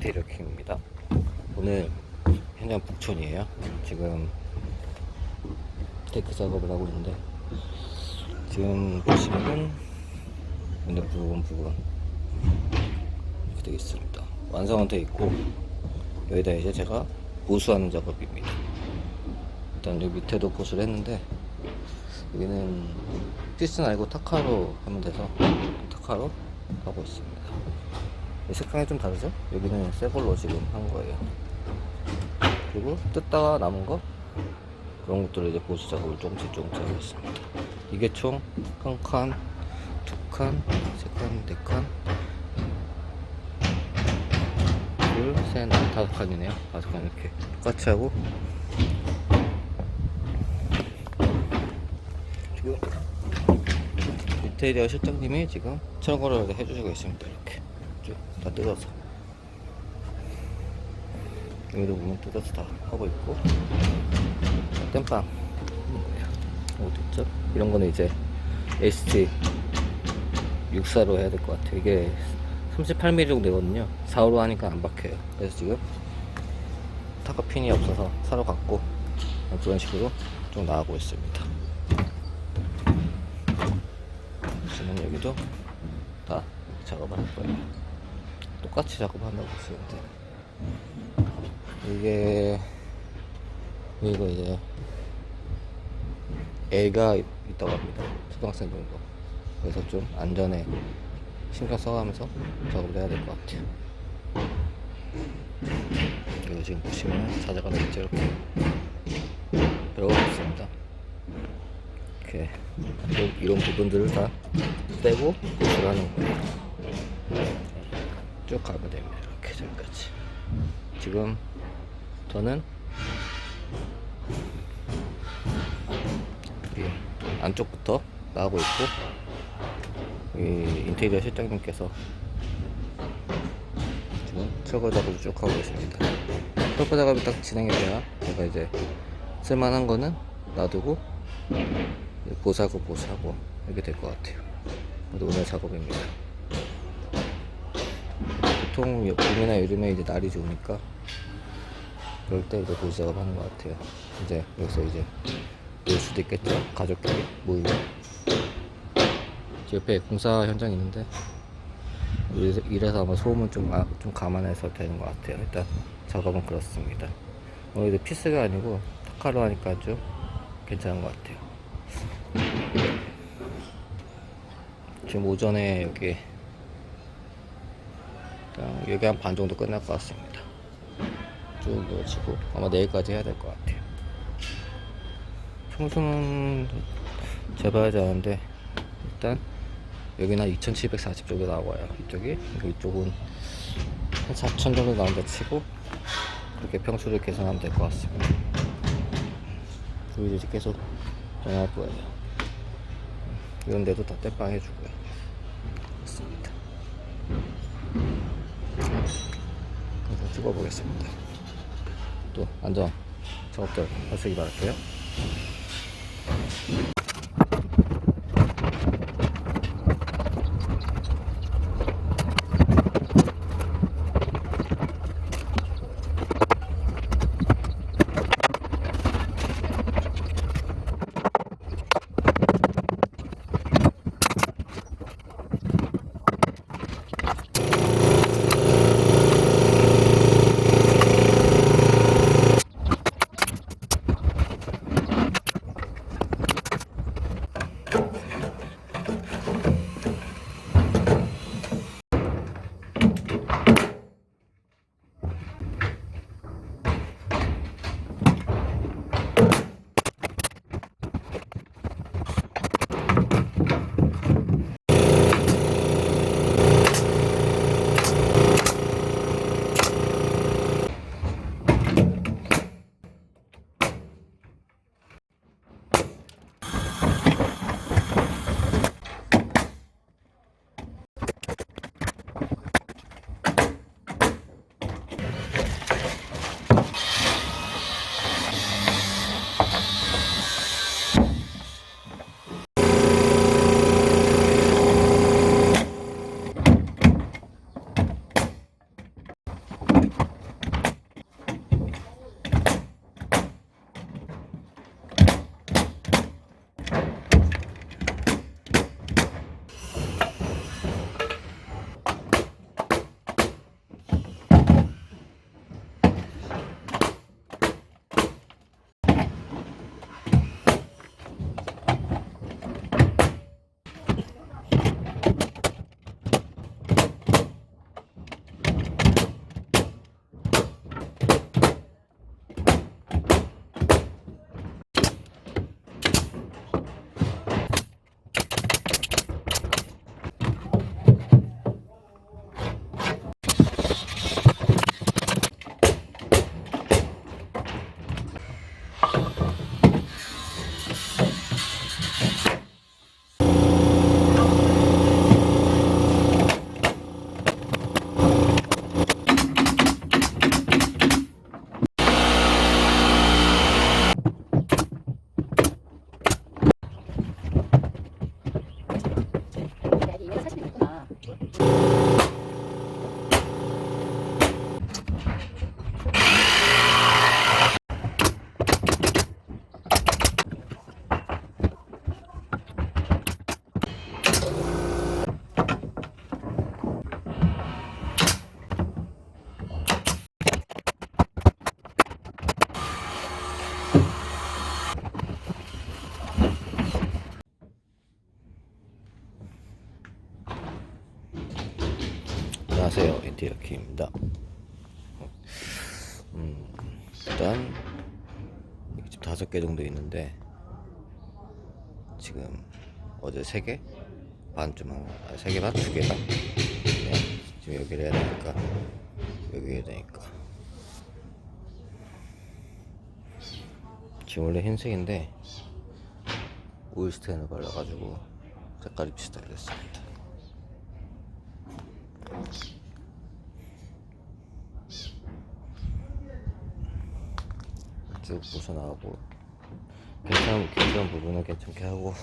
대륙행입니다. 오늘 현장 북촌이에요. 지금 테크 작업을 하고 있는데 지금 보시면은 오늘 부분 부분 이렇게 되어 있습니다. 완성은 되어 있고 여기다 이제 제가 보수하는 작업입니다. 일단 여기 밑에도 보수를 했는데 여기는 피스는 아니고 타카로 하면 돼서 타카로 하고 있습니다. 이 색감이 좀 다르죠? 여기는 새 걸로 지금 한 거예요. 그리고 뜯다가 남은 거 그런 것들을 이제 보수 작업을 조금씩 조금씩 하고 있습니다. 이게 총 한 칸, 두 칸, 세 칸, 네 칸, 둘, 셋, 넷, 다섯 칸이네요. 다섯 칸 이렇게 똑같이 하고 지금 인테리어 실장님이 지금 철거를 해주시고 있습니다. 이렇게 쭉 다 뜯어서 여기도 보면 뜯어서 다 하고 있고 땜빵 어디 있죠? 이런 거는 이제 ST 64로 해야 될 것 같아요. 이게 38mm 정도 되거든요. 4호로 하니까 안 박혀요. 그래서 지금 타커핀이 없어서 사러 갔고 그런 식으로 좀 나가고 있습니다. 지금 여기도 다 작업을 할 거예요. 똑같이 작업한다고 보시면 돼요. 이게 이거 이제 애가 있다고 합니다. 초등학생 정도. 그래서 좀 안전에 신경 써가면서 작업을 해야 될 것 같아요. 그리고 지금 보시면 자자가 이제 이렇게 들어가고 있습니다. 이렇게 이- 이런 부분들을 다 떼고 고치를 하는 거예요. 쭉 가면 됩니다. 이렇게 저기까지. 지금 저는 이 안쪽부터 나가고 있고 이 인테리어 실장님께서 지금 철거 작업을 쭉 하고 계십니다. 철거 작업이 딱 진행이 돼야 제가 이제 쓸만한 거는 놔두고 보수하고 보수하고 이렇게 될 것 같아요. 오늘 작업입니다. 보통 여- 봄이나 여름에 이제 날이 좋으니까 그럴 때 이제 보수 작업하는 것 같아요. 이제 여기서 이제 놀 수도 있겠죠. 가족끼리 모이고. 제 옆에 공사 현장이 있는데 이래서, 이래서 아마 소음은 좀, 아, 좀 감안해서 되는 것 같아요. 일단 작업은 그렇습니다. 오늘 도 피스가 아니고 타카로 하니까 좀 괜찮은 것 같아요. 지금 오전에 여기 여기 한 반 정도 끝날 것 같습니다. 쭉 이어지고 아마 내일까지 해야 될 것 같아요. 평수는 재봐야지 아는데 일단 여기는 한2740 정도 나와요. 이쪽이 이쪽은 한 4000 정도 나온다 치고 그렇게 평수를 계산하면 될 것 같습니다. 그리고 이제 계속 전화할 거예요. 이런 데도 다 땜빵 해주고요. 그렇습니다. 그래서 찍어보겠습니다. 또 안전 작업들 하시기 바랄게요. 키입니다 음, 일단 집 다섯 개 정도 있는데 지금 어제 세 개? 반쯤 한, 아, 세개 반? 두개 반? 네, 지금 여기를 해야 되니까 여기 해야 되니까 지금 원래 흰색인데 오일 스테인을 발라가지고 색깔이 비슷하게 됐습니다 쭉 벗어나가고 괜찮은 괜찮은 부분은 괜찮게 하고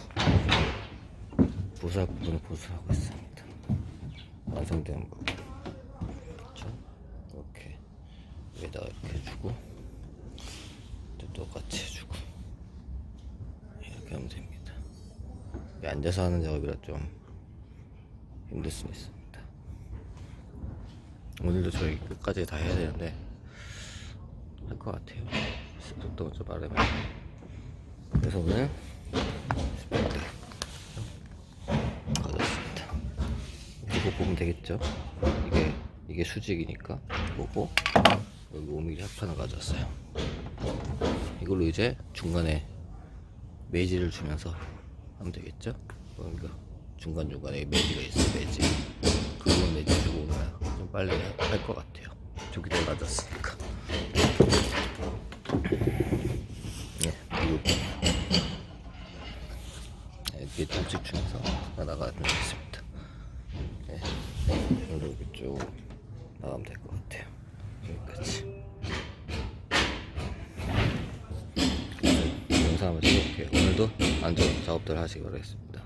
보수할 부분은 보수하고 있습니다. 완성된 부분 그렇죠? 이렇게 여기다가 이렇게 해주고 또 똑같이 해주고 이렇게 하면 됩니다. 앉아서 하는 작업이라 좀 힘들 수 있습니다. 오늘도 저희 끝까지 다 해야 되는데 할 것 같아요. 속도가 좀 빠르면. 그래서 오늘 스피드 가졌습니다. 이거 보면 되겠죠? 이게 이게 수직이니까 보고 여기 5mm 합판을 가져왔어요. 이걸로 이제 중간에 매지를 주면서 하면 되겠죠? 그러니까 중간 중간에 매지가 있어 매지. 그거 매지 주고 오면 좀 빨리 할 것 같아요. 저기 다 맞았으니까. 네, 그리고 네, 이렇게 조금씩 주면서 나가면 되겠습니다. 네, 오늘 이렇게 쭉 나가면 될 것 같아요. 여기까지. 네, 영상 한번 찍어볼게요. 오늘도 안전 작업들 하시기 바라겠습니다.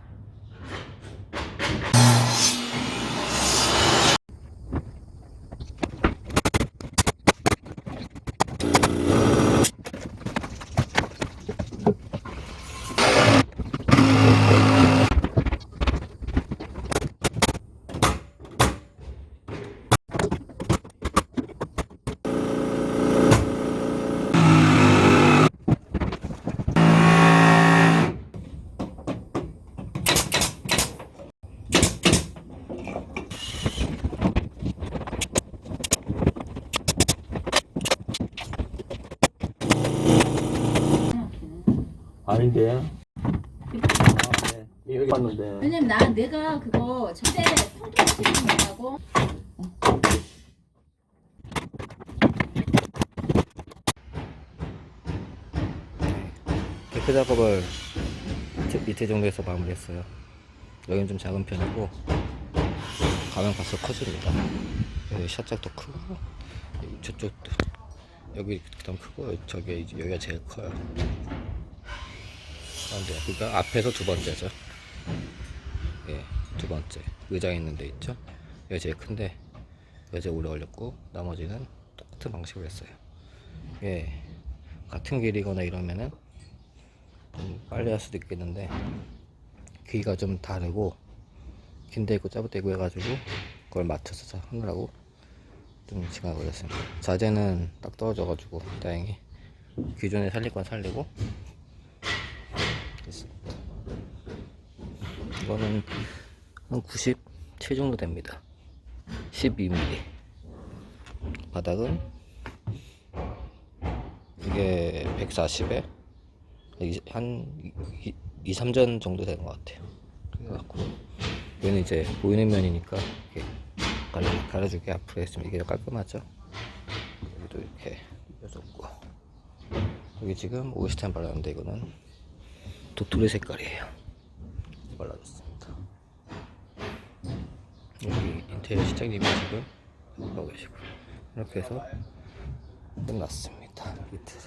아닌데. 아, 네. 여기. 왜냐면 나 내가 그거 절대 통통치 못하고 데크 작업을 밑에, 밑에 정도에서 마무리했어요. 여기는 좀 작은 편이고 가면 갈수록 커집니다. 여기 샷작도 크고 저쪽도 여기 그다음 크고 저기 여기가 제일 커요. 안돼 그러니까 앞에서 두 번째죠. 예, 두 번째 의자 있는 데 있죠. 여기 제일 큰데 여기 제일 오래 걸렸고 나머지는 똑같은 방식으로 했어요. 예, 같은 길이거나 이러면은 좀 빨리 할 수도 있겠는데 귀가 좀 다르고 긴데 있고 짧은 데 있고 해가지고 그걸 맞춰서 하느라고 좀 시간이 걸렸습니다 자재는 딱 떨어져가지고 다행히 기존에 살릴 건 살리고 됐습니다. 이거는 한 97 정도 됩니다. 12mm 바닥은 이게 140에 한 2, 3전 정도 되는 것 같아요. 그래갖고 얘는 이제 보이는 면이니까 이렇게 가려주기 앞으로 했으면 이게 더 깔끔하죠? 여기도 이렇게 펴줬고 여기 지금 오이스탄 발랐는데 이거는 도토리 색깔이에요. 발라줬습니다. 여기 인테리어 시장님이 지금 하고 계시고 이렇게 해서 끝났습니다. 이틀